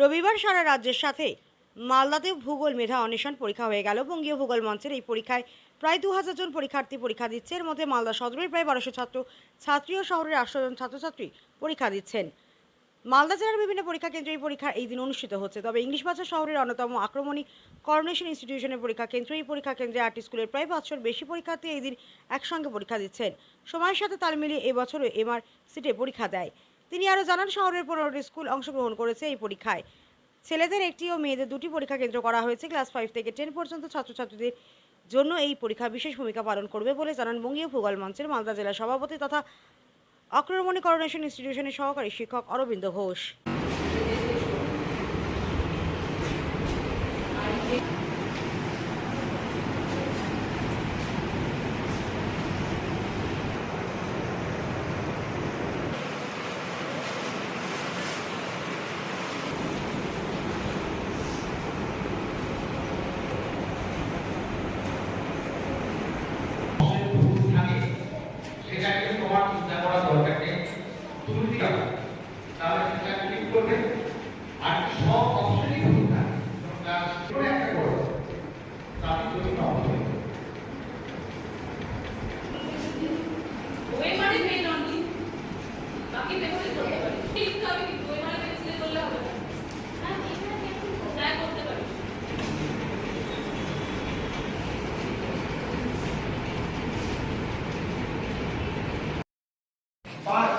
রবিবার সারা রাজ্যের সাথে মালদাতে ভূগোল মেধা অন্বেষণ পরীক্ষা হয়ে গেল। বঙ্গীয় ভূগোল মঞ্চের এই পরীক্ষায় প্রায় দু হাজার জন পরীক্ষার্থী পরীক্ষা দিচ্ছে। এর মধ্যে মালদা সদরের প্রায় বারোশো ছাত্র, ছাত্রী ও শহরের আটশো জন ছাত্রছাত্রী পরীক্ষা দিচ্ছেন। মালদা জেলার বিভিন্ন পরীক্ষা কেন্দ্রে এই পরীক্ষা এই দিন অনুষ্ঠিত হচ্ছে। তবে ইংলিশ ভাষা শহরের অন্যতম আক্রমণী করোনেশন ইনস্টিটিউশনের পরীক্ষা কেন্দ্র এই পরীক্ষা কেন্দ্রে আটটি স্কুলের প্রায় পাঁচশোর বেশি পরীক্ষার্থী এই দিন একসঙ্গে পরীক্ষা দিচ্ছেন। সময়ের সাথে তাল মিলিয়ে এবছরও এমআর সিটে পরীক্ষা দেয়। তিনি আরও জানান, শহরের পনেরোটি স্কুল অংশগ্রহণ করেছে এই পরীক্ষায়। ছেলেদের একটি ও মেয়েদের দুটি পরীক্ষা কেন্দ্র করা হয়েছে। ক্লাস ফাইভ থেকে টেন পর্যন্ত ছাত্রছাত্রীদের জন্য এই পরীক্ষা বিশেষ ভূমিকা পালন করবে বলে জানান বঙ্গীয় ভূগোল মঞ্চের মালদা জেলা সভাপতি তথা অক্রমণী করোনেশন ইনস্টিটিউশনের সহকারী শিক্ষক অরবিন্দ ঘোষ। 돈을빼야 합.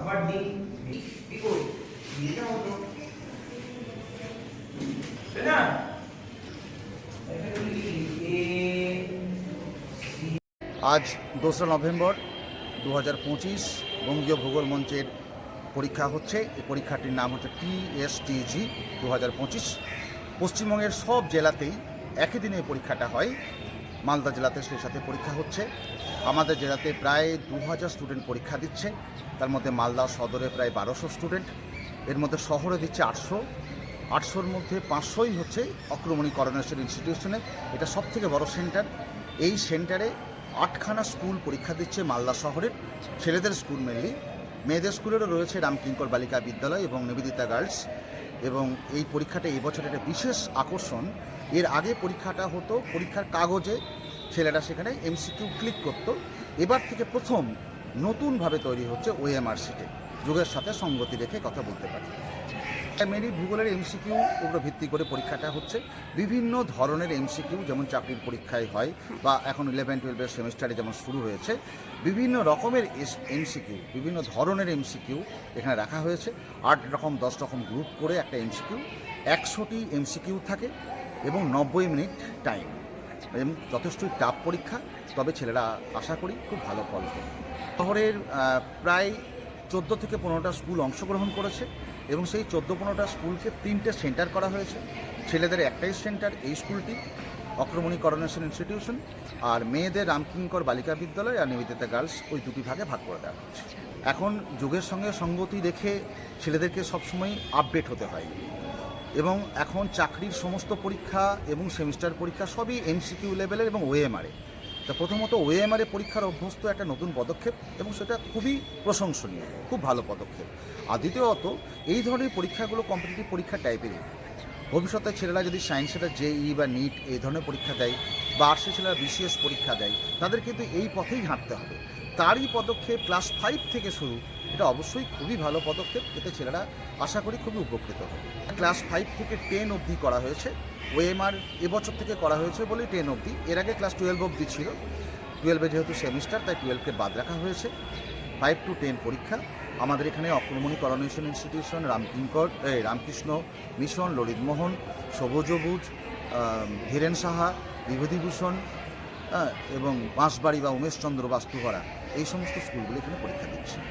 আবার ডি ডিটা হতো তাই না? আজ দোসরা নভেম্বর দু হাজার পঁচিশ বঙ্গীয় ভূগোল মঞ্চের পরীক্ষা হচ্ছে। এই পরীক্ষাটির নাম হচ্ছে টিএসটিজি দু হাজার পঁচিশ। পশ্চিমবঙ্গের সব জেলাতেই একই দিনে পরীক্ষাটা হয়। মালদা জেলাতে সেই সাথে পরীক্ষা হচ্ছে। আমাদের জেলাতে প্রায় দু হাজার স্টুডেন্ট পরীক্ষা দিচ্ছে। তার মধ্যে মালদা সদরে প্রায় বারোশো স্টুডেন্ট এর মধ্যে শহরে দিচ্ছে আটশো। আটশোর মধ্যে পাঁচশোই হচ্ছে অক্রমণী করোনেশন ইনস্টিটিউশনে এটা সব থেকে বড় সেন্টার এই সেন্টারে আটখানা স্কুল পরীক্ষা দিচ্ছে মালদা শহরের। ছেলেদের স্কুল মেনলি মেয়েদের স্কুলেরও রয়েছে রামকিঙ্কর বালিকা বিদ্যালয় এবং নিবেদিতা গার্লস এবং এই পরীক্ষাটা এই বছর একটা বিশেষ আকর্ষণ। এর আগে পরীক্ষাটা হতো, পরীক্ষার কাগজে ছেলেরা সেখানে এমসিকিউ ক্লিক করতো। এবার থেকে প্রথম নতুনভাবে তৈরি হচ্ছে ওএমআর সিটে যুগের সাথে সঙ্গতি রেখে কথা বলতে পারি। মেরি ভূগোলের এমসিকিউ উপর ভিত্তি করে পরীক্ষাটা হচ্ছে। বিভিন্ন ধরনের এমসিকিউ যেমন চাকরির পরীক্ষায় হয় বা এখন ইলেভেন টুয়েলভের সেমিস্টারে যেমন শুরু হয়েছে, বিভিন্ন রকমের এমসিকিউ বিভিন্ন ধরনের এমসিকিউ এখানে রাখা হয়েছে। আট রকম, দশ রকম গ্রুপ করে একটা এমসিকিউ একশোটি এমসিকিউ থাকে এবং নব্বই মিনিট টাইম এবং যথেষ্টই টাফ পরীক্ষা, তবে ছেলেরা আশা করি খুব ভালো ফল করবে শহরের প্রায় চোদ্দ থেকে পনেরোটা স্কুল অংশগ্রহণ করেছে এবং সেই চোদ্দ পনেরোটা স্কুলকে তিনটে সেন্টার করা হয়েছে। ছেলেদের একটাই সেন্টার, এই স্কুলটি, অক্রমণী করোনেশন ইনস্টিটিউশন, আর মেয়েদের রামকিঙ্কর বালিকা বিদ্যালয় আর নিবেদিতা গার্লস, ওই দুটি ভাগে ভাগ করে দেওয়া হয়েছে। এখন যুগের সঙ্গে সঙ্গতি রেখে ছেলেদেরকে সবসময় আপডেট হতে হয়। এবং এখন চাকরির সমস্ত পরীক্ষা এবং সেমিস্টার পরীক্ষা সবই এমসিকিউ লেভেলের এবং ওএমআরে তা প্রথমত ওএমআরে পরীক্ষার অভ্যস্ত একটা নতুন পদক্ষেপ এবং সেটা খুবই প্রশংসনীয়, খুব ভালো পদক্ষেপ। আর দ্বিতীয়ত, এই ধরনের পরীক্ষাগুলো কম্পিটিটিভ পরীক্ষা টাইপেরই ভবিষ্যতে ছেলেরা যদি সায়েন্সের জেই বা নিট এই ধরনের পরীক্ষা দেয় বা আর্টসের ছেলেরা বিসিএস পরীক্ষা দেয়, তাদের কিন্তু এই পথেই হাঁটতে হবে। তারই পদক্ষেপ ক্লাস ফাইভ থেকে শুরু এটা অবশ্যই খুবই ভালো পদক্ষেপ। এতে ছেলেরা আশা করি খুবই উপকৃত হবে। ক্লাস ফাইভ থেকে টেন অবধি করা হয়েছে। ওএমআর এবছর থেকে করা হয়েছে বলেই টেন অবধি। এর আগে ক্লাস টুয়েলভ অবধি ছিল। টুয়েলভে যেহেতু সেমিস্টার, তাই টুয়েলভকে বাদ রাখা হয়েছে। ফাইভ টু টেন পরীক্ষা। আমাদের এখানে অক্রমণী coronation institution Ramkinkar Ramakrishna, mission Lalitmohan সবুজবুজ Dhiren Saha, Bibhutibhushan এবং বাঁশবাড়ি বা উমেশচন্দ্র বাস্তুহরা। এই সমস্ত স্কুলগুলি এখানে পরীক্ষা দিচ্ছে।